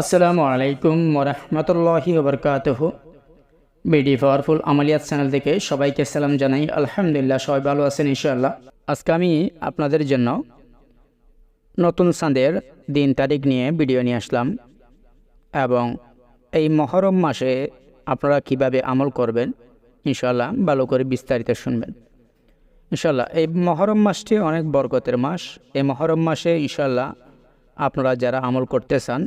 আসসালামু আলাইকুম ওরহমতুল্লাহি ওবরকাতহ। বিডি পাওয়ারফুল আমালিয়াত চ্যানেল থেকে সবাইকে সালাম জানাই। আলহামদুলিল্লাহ, সবাই ভালো আছেন ইনশাআল্লাহ। আজকে আমি আপনাদের জন্য নতুন চাঁদের দিন তারিখ নিয়ে ভিডিও নিয়ে আসলাম এবং এই মহরম মাসে আপনারা কীভাবে আমল করবেন ইনশাআল্লাহ ভালো করে বিস্তারিত শুনবেন। ইনশাল্লাহ এই মহরম মাসটি অনেক বরকতের মাস। এই মহরম মাসে ইনশাল্লাহ আপনারা যারা আমল করতে চান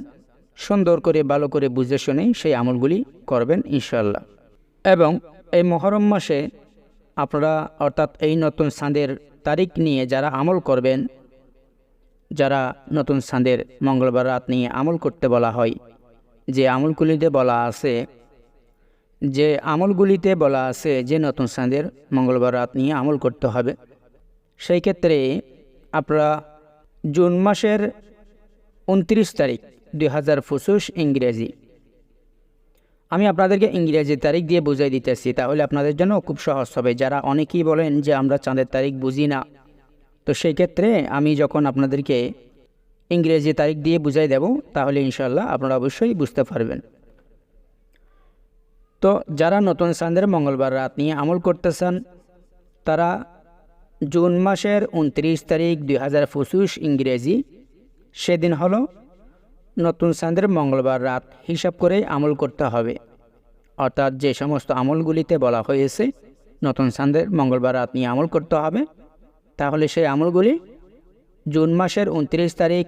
সুন্দর করে, ভালো করে বুঝে শুনে সেই আমলগুলি করবেন ইনশাল্লাহ এবং এই মহরম মাসে আপনারা অর্থাৎ এই নতুন চাঁদের তারিখ নিয়ে যারা আমল করবেন, যারা নতুন চাঁদের মঙ্গলবার রাত নিয়ে আমল করতে বলা হয়, যে আমলগুলিতে বলা আছে, যে আমলগুলিতে বলা আছে যে নতুন চাঁদের মঙ্গলবার রাত নিয়ে আমল করতে হবে, সেই ক্ষেত্রে আপনারা জুন মাসের উনত্রিশ তারিখ দুই হাজার পঁচিশ ইংরেজি। আমি আপনাদেরকে ইংরেজি তারিখ দিয়ে বুঝাই দিতেছি, তাহলে আপনাদের জন্য খুব সহজ হবে। যারা অনেকেই বলেন যে আমরা চাঁদের তারিখ বুঝি না, তো সেই ক্ষেত্রে আমি যখন আপনাদেরকে ইংরেজি তারিখ দিয়ে বুঝাই দেব, তাহলে ইনশাল্লাহ আপনারা অবশ্যই বুঝতে পারবেন। তো যারা নতুন চাঁদের মঙ্গলবার রাত নিয়ে আমল করতেছেন, তারা জুন মাসের উনত্রিশ তারিখ দুই হাজার পঁচিশ ইংরেজি, সেদিন হলো নতুন চাঁদের মঙ্গলবার রাত হিসাব করেই আমল করতে হবে। অর্থাৎ যে সমস্ত আমলগুলিতে বলা হয়েছে, নতুন চাঁদের মঙ্গলবার রাত নিয়ে আমল করতে হবে, তাহলে সেই আমলগুলি জুন মাসের উনত্রিশ তারিখ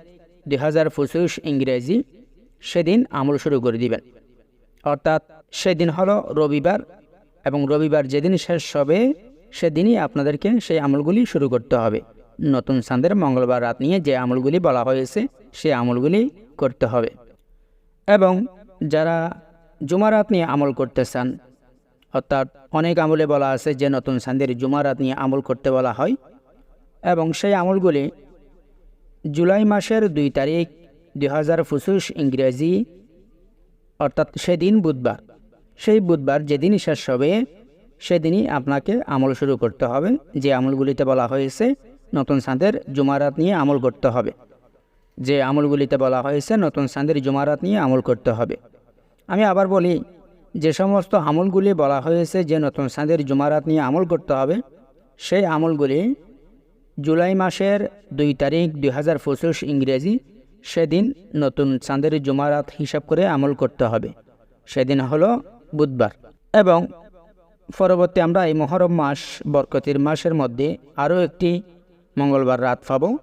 দুই হাজার পঁচিশ ইংরেজি সেদিন আমল শুরু করে দিবেন। অর্থাৎ সেদিন হলো রবিবার এবং রবিবার যেদিন শেষ হবে, সেদিনই আপনাদেরকে সেই আমলগুলি শুরু করতে হবে। নতুন চাঁদের মঙ্গলবার রাত নিয়ে যে আমলগুলি বলা হয়েছে সেই আমলগুলি করতে হবে। এবং যারা জুমারাত নিয়ে আমল করতে চান অর্থাৎ অনেক আমলে বলা আছে যে নতুন চাঁদের জুমারাত নিয়ে আমল করতে বলা হয়। এবং সেই আমলগুলি জুলাই মাসের দুই তারিখ দুই হাজার পঁচিশ ইংরেজি, অর্থাৎ সেদিন বুধবার। সেই বুধবার যেদিনই শেষ হবে, সেদিনই আপনাকে আমল শুরু করতে হবে। যে আমলগুলিতে বলা হয়েছে, নতুন চাঁদের জুমারাত নিয়ে আমল করতে হবে। যে আমলগুলিতে বলা হয়েছে, নতুন চাঁদের জুমারাত নিয়ে আমল করতে হবে। আমি আবার বলি, যে সমস্ত আমলগুলি বলা হয়েছে যে নতুন চাঁদের জুমারাত নিয়ে আমল করতে হবে, সেই আমলগুলি জুলাই মাসের দুই তারিখ দুই হাজার পঁচিশ ইংরেজি সেদিন নতুন চাঁদের জুমারাত হিসাব করে আমল করতে হবে। সেদিন হলো বুধবার। এবং পরবর্তী আমরা এই মহরম মাস বরকতির মাসের মধ্যে আরও একটি মঙ্গলবার রাত পাব।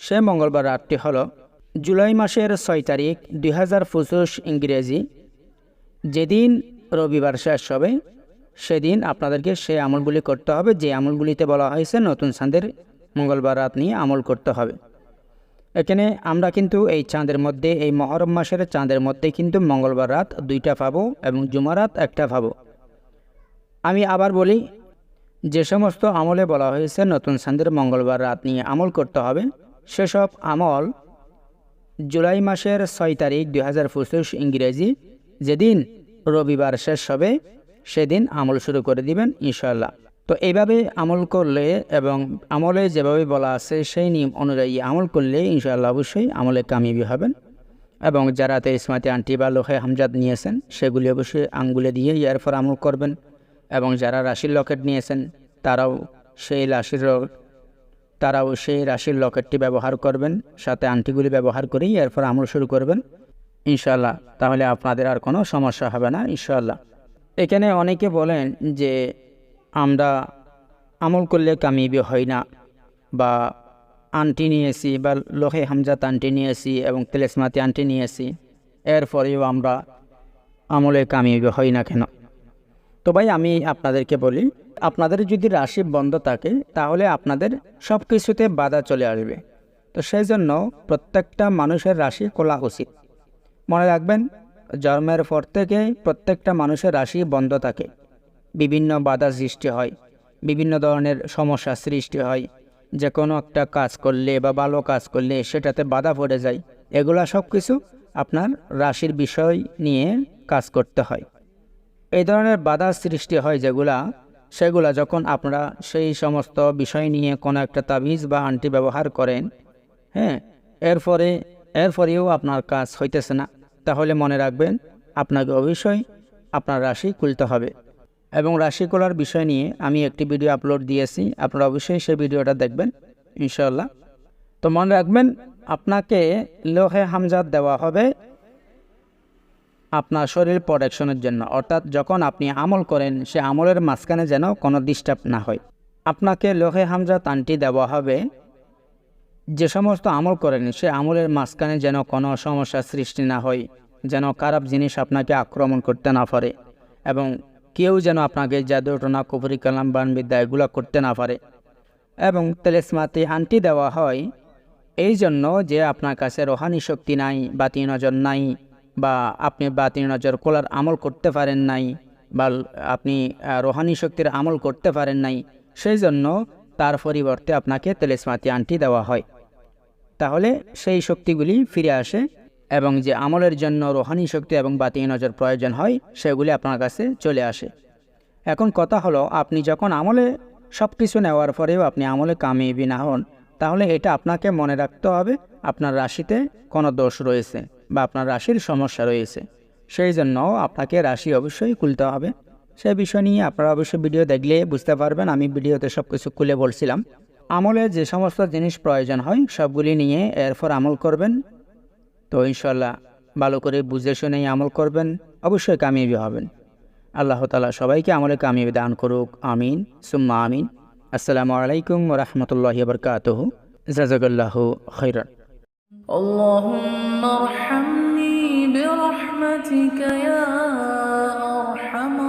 সে মঙ্গলবার রাতটি হলো জুলাই মাসের ছয় তারিখ দুই হাজার পঁচিশ ইংরেজি। যেদিন রবিবার শেষ হবে, সেদিন আপনাদেরকে সে আমলগুলি করতে হবে। যে আমলগুলিতে বলা হয়েছে, নতুন চাঁদের মঙ্গলবার রাত নিয়ে আমল করতে হবে। এখানে আমরা কিন্তু এই চাঁদের মধ্যে, এই মহরম মাসের চাঁদের মধ্যে কিন্তু মঙ্গলবার রাত দুইটা পাবো এবং জুমারাত একটা পাবো। আমি আবার বলি, যে সমস্ত আমলে বলা হয়েছে, নতুন চাঁদের মঙ্গলবার রাত নিয়ে আমল করতে হবে সেসব আমল জুলাই মাসের ছয় তারিখ দুই হাজার পঁচিশ ইংরেজি, যেদিন রবিবার শেষ হবে, সেদিন আমল শুরু করে দিবেন ইনশাল্লাহ তো এইভাবে আমল করলে এবং আমলে যেভাবে বলা আছে সেই নিয়ম অনুযায়ী আমল করলে ইনশাআল্লাহ অবশ্যই আমলে কামিয়াবি হবেন এবং যারা তেইসমাতে আন্টি বা লোহে হামজাদ নিয়েছেন, সেগুলি অবশ্যই আঙ্গুলে দিয়ে ইয়ার পর আমল করবেন এবং যারা রাশির লকেট নিয়েছেন, তারাও সেই রাশির তারাও সেই রাশির লকেটটি ব্যবহার করবেন, সাথে আংটিগুলি ব্যবহার করেই এরপর আমল শুরু করবেন। ইনশাল্লাহ তাহলে আপনাদের আর কোনো সমস্যা হবে না ইনশাল্লাহ এখানে অনেকে বলেন যে আমরা আমল করলে কামিয়াবি হয় না, বা আন্টি নিয়েছি, বা লোহে হামজাত আন্টি নিয়েছি এবং তেলেসমাতি আন্টি নিয়েছি, এরপরেও আমরা আমলে কামিয়াবি হয় না কেন? তো ভাই, আমি আপনাদেরকে বলি, আপনাদের যদি রাশি বন্ধ থাকে, তাহলে আপনাদের সব কিছুতে বাধা চলে আসবে। তো সেই জন্য প্রত্যেকটা মানুষের রাশি খোলা উচিত। মনে রাখবেন, জন্মের পর থেকে প্রত্যেকটা মানুষের রাশি বন্ধ থাকে। বিভিন্ন বাধা সৃষ্টি হয়, বিভিন্ন ধরনের সমস্যা সৃষ্টি হয়। যে কোনো একটা কাজ করলে বা ভালো কাজ করলে সেটাতে বাধা পড়ে যায়। এগুলা সব কিছু আপনার রাশির বিষয় নিয়ে কাজ করতে হয়। এই ধরনের বাধা সৃষ্টি হয় যেগুলা, সেগুলা যখন আপনারা সেই সমস্ত বিষয় নিয়ে কোনো একটা তাবিজ বা আন্টি ব্যবহার করেন হ্যাঁ এরপরে এরপরেও আপনার কাজ হইতেছে না। তাহলে মনে রাখবেন, আপনাকে অবশ্যই আপনার রাশি খুলতে হবে। এবং রাশি খোলার বিষয় নিয়ে আমি একটি ভিডিও আপলোড দিয়েছি, আপনারা অবশ্যই সেই ভিডিওটা দেখবেন ইনশাল্লাহ তো মনে রাখবেন, আপনাকে লোহে হামজাদ দেওয়া হবে আপনার শরীর প্রোটেকশনের জন্য। অর্থাৎ যখন আপনি আমল করেন, সে আমলের মাঝখানে যেন কোনো ডিস্টার্ব না হয়। আপনাকে লোহে হামজা তানটি দেওয়া হবে। যে সমস্ত আমল করেন, সে আমলের মাঝখানে যেন কোনো সমস্যার সৃষ্টি না হয়, যেন খারাপ জিনিস আপনাকে আক্রমণ করতে না পারে এবং কেউ যেন আপনাকে জাদুটনা কুপুরি কালাম, বানবিদ্যা এগুলো করতে না পারে। এবং তেলেসমাতি আনটি দেওয়া হয়, এই জন্য যে আপনার কাছে রোহানি শক্তি নাই বাতি নজর নাই বা আপনি বাতি নজর কোলার আমল করতে পারেন নাই বা আপনি রোহানি শক্তির আমল করতে পারেন নাই, সেই জন্য তার পরিবর্তে আপনাকে তেলেসমাতি আন্টি দেওয়া হয়। তাহলে সেই শক্তিগুলি ফিরে আসে এবং যে আমলের জন্য রোহানি শক্তি এবং বাতি নজর প্রয়োজন হয়, সেগুলি আপনার কাছে চলে আসে। এখন কথা হলো, আপনি যখন আমলে সব কিছু নেওয়ার পরেও আপনি আমলে কামিয়াবি না হন, তাহলে এটা আপনাকে মনে রাখতে হবে আপনার রাশিতে কোনো দোষ রয়েছে বা আপনার রাশির সমস্যা রয়েছে। সেই জন্য আপনাকে রাশি অবশ্যই খুলতে হবে। সে বিষয় নিয়ে আপনারা অবশ্যই ভিডিও দেখলে বুঝতে পারবেন, আমি ভিডিওতে সব কিছু খুলে বলছিলাম। আমলে যে সমস্ত জিনিস প্রয়োজন হয়, সবগুলি নিয়ে এরপর আমল করবেন। তো ইনশাল্লাহ ভালো করে বুঝে শুনেই আমল করবেন, অবশ্যই কামিয়াবি হবেন। আল্লাহ তালা সবাইকে আমলে কামিয়াবি দান করুক, আমিন, সুম্মা আমিন। আসসালামু আলাইকুম রহমতুল্লাহ বরকাতহ। জাজাকাল্লাহ খৈরান اللهم ارحمني برحمتك يا أرحم